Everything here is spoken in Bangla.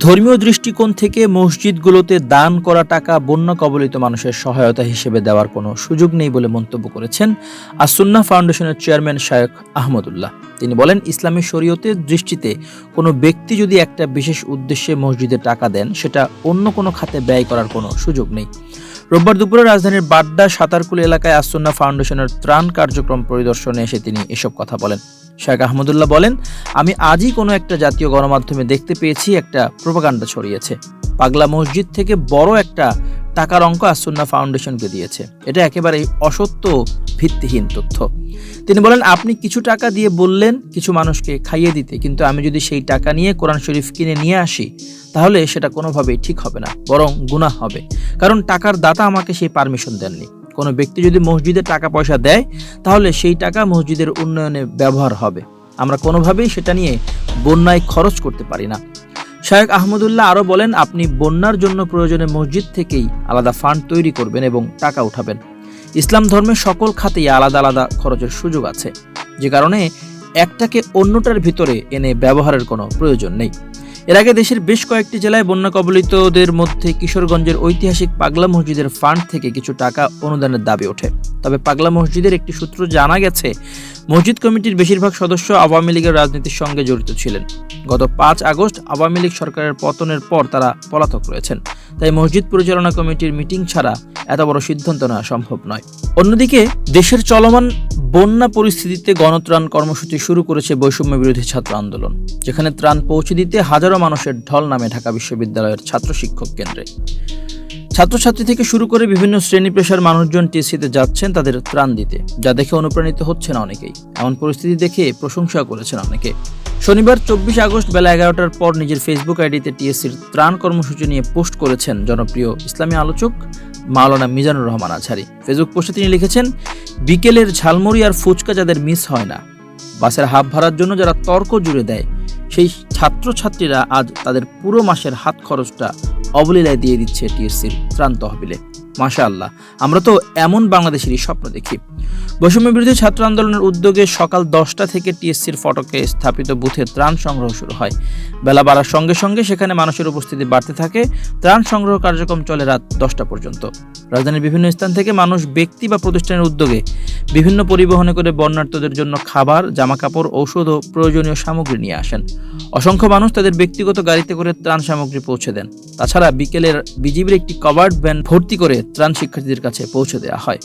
ধর্মীয় দৃষ্টিকোণ থেকে মসজিদগুলোতে দান করা টাকা বন্যা কবলিত মানুষের সহায়তা হিসেবে দেওয়ার কোনো সুযোগ নেই বলে মন্তব্য করেছেন আসুন্না ফাউন্ডেশনের চেয়ারম্যান শায়ক আহমদুল্লাহ। তিনি বলেন, ইসলামী শরীয়তের দৃষ্টিতে কোনো ব্যক্তি যদি একটা বিশেষ উদ্দেশ্যে মসজিদে টাকা দেন, সেটা অন্য কোনো খাতে ব্যয় করার কোনো সুযোগ নেই। রোববার দুপুরে রাজধানীর বাড্ডা সাতারকুল এলাকায় আসন্না ফাউন্ডেশনের ত্রাণ কার্যক্রম পরিদর্শনে এসে তিনি এসব কথা বলেন। শেখ আহমদুল্লাহ বলেন, আমি আজই কোনো একটা জাতীয় গণমাধ্যমে দেখতে পেয়েছি, একটা প্রোপাগান্ডা ছড়িয়েছে। পাগলা মসজিদ থেকে বড় একটা টাকার অঙ্ক আসন্না ফাউন্ডেশনকে দিয়েছে। এটা একেবারেই অসত্য ভিত্তিহীন তথ্য। তিনি বলেন, আপনি কিছু টাকা দিয়ে বললেন কিছু মানুষকে খাইয়ে দিতে, কিন্তু আমি যদি সেই টাকা নিয়ে কোরআন শরীফ কিনে নিয়ে আসি, তাহলে সেটা কোনোভাবেই ঠিক হবে না, বরং গুনাহ হবে। কারণ টাকার দাতা আমাকে সেই পারমিশন দেননি। কোনো ব্যক্তি যদি মসজিদে টাকা পয়সা দেয়, তাহলে সেই টাকা মসজিদের উন্নয়নে ব্যবহার হবে। আমরা কোনোভাবেই সেটা নিয়ে বন্যায় খরচ করতে পারি না। শায়েক আহমদুল্লাহ আরও বলেন, আপনি বন্যার জন্য প্রয়োজনে মসজিদ থেকেই আলাদা ফান্ড তৈরি করবেন এবং টাকা উঠাবেন। ইসলাম ধর্মের সকল খাতেই আলাদা আলাদা খরচের সুযোগ আছে। যে কারণে একটাকে অন্যটার ভিতরে এনে ব্যবহারের কোনো প্রয়োজন নেই। এর আগে দেশের বেশ কয়েকটি জেলায় বন্যা কবলিতদের মধ্যে কিশোরগঞ্জের ঐতিহাসিক পাগলা মসজিদের ফান্ড থেকে কিছু টাকা অনুদানের দাবি ওঠে। তবে পাগলা মসজিদের একটি সূত্র জানা গেছে, মসজিদ কমিটির বেশিরভাগ সদস্য আওয়ামী লীগের রাজনীতির সঙ্গে জড়িত ছিলেন। গত পাঁচ আগস্ট আওয়ামী লীগ সরকারের পতনের পর তারা পলাতক রয়েছেন। তাই মসজিদ পরিচালনা কমিটির মিটিং ছাড়া এত বড় সিদ্ধান্ত নেওয়া সম্ভব নয়। অন্যদিকে, দেশের চলমান বন্যা পরিস্থিতিতে গণত্রাণ কর্মসূচি শুরু করেছে বৈষম্য বিরোধী ছাত্র আন্দোলন, যেখানে ত্রাণ পৌঁছে দিতে হাজারো মানুষের ঢল নামে ঢাকা বিশ্ববিদ্যালয়ের ছাত্র শিক্ষক কেন্দ্রে। ছাত্রছাত্রী থেকে শুরু করে বিভিন্ন শ্রেণি পেশার মানুষজন টিএসসিতে যাচ্ছেন তাদের ত্রাণ দিতে, যা দেখে অনুপ্রাণিত হচ্ছেন অনেকেই। এমন পরিস্থিতি দেখে প্রশংসা করেছেন অনেকে। শনিবার চব্বিশ আগস্ট বেলা এগারোটার পর নিজের ফেসবুক আইডিতে টিএসসির ত্রাণ কর্মসূচি নিয়ে পোস্ট করেছেন জনপ্রিয় ইসলামী আলোচক মাওলানা মিজানুর রহমান আছারি। ফেসবুক পোস্টে তিনি লিখেছেন বিকেলের ঝালমুড়ি আর ফুচকা যাদের মিস হয় না। বাসের হাফ ভাড়ার জন্য যারা তর্ক জুড়ে দেয়, সেই ছাত্রছাত্রীরা আজ তাদের পুরো মাসের হাত খরচটা অবলীলায় দিয়ে দিচ্ছে টিএসসির ত্রাণ তহবিলে। মাশা আল্লাহ আমরা তো এমন বাংলাদেশেরই স্বপ্ন দেখি। বৈষম্য বিরোধী ছাত্র আন্দোলনের উদ্যোগে সকাল দশটা থেকে টিএসসির ফটকে স্থাপিত বুথে ত্রাণ সংগ্রহ শুরু হয়। বেলা বাড়ার সঙ্গে সঙ্গে সেখানে মানুষের উপস্থিতি বাড়তে থাকে। ত্রাণ সংগ্রহ কার্যক্রম চলে রাত দশটা পর্যন্ত। রাজধানীর বিভিন্ন স্থান থেকে মানুষ ব্যক্তি বা প্রতিষ্ঠানের উদ্যোগে বিভিন্ন পরিবহনে করে বন্যার্থদের জন্য খাবার, জামাকাপড়, ঔষধ ও প্রয়োজনীয় সামগ্রী নিয়ে আসেন। অসংখ্য মানুষ তাদের ব্যক্তিগত গাড়িতে করে ত্রাণ সামগ্রী পৌঁছে দেন। তাছাড়া বিকেলের বিজিবির একটি কভার্ড ভ্যান ভর্তি করে ত্রাণ শিক্ষার্থীদের কাছে পৌঁছে দেওয়া হয়।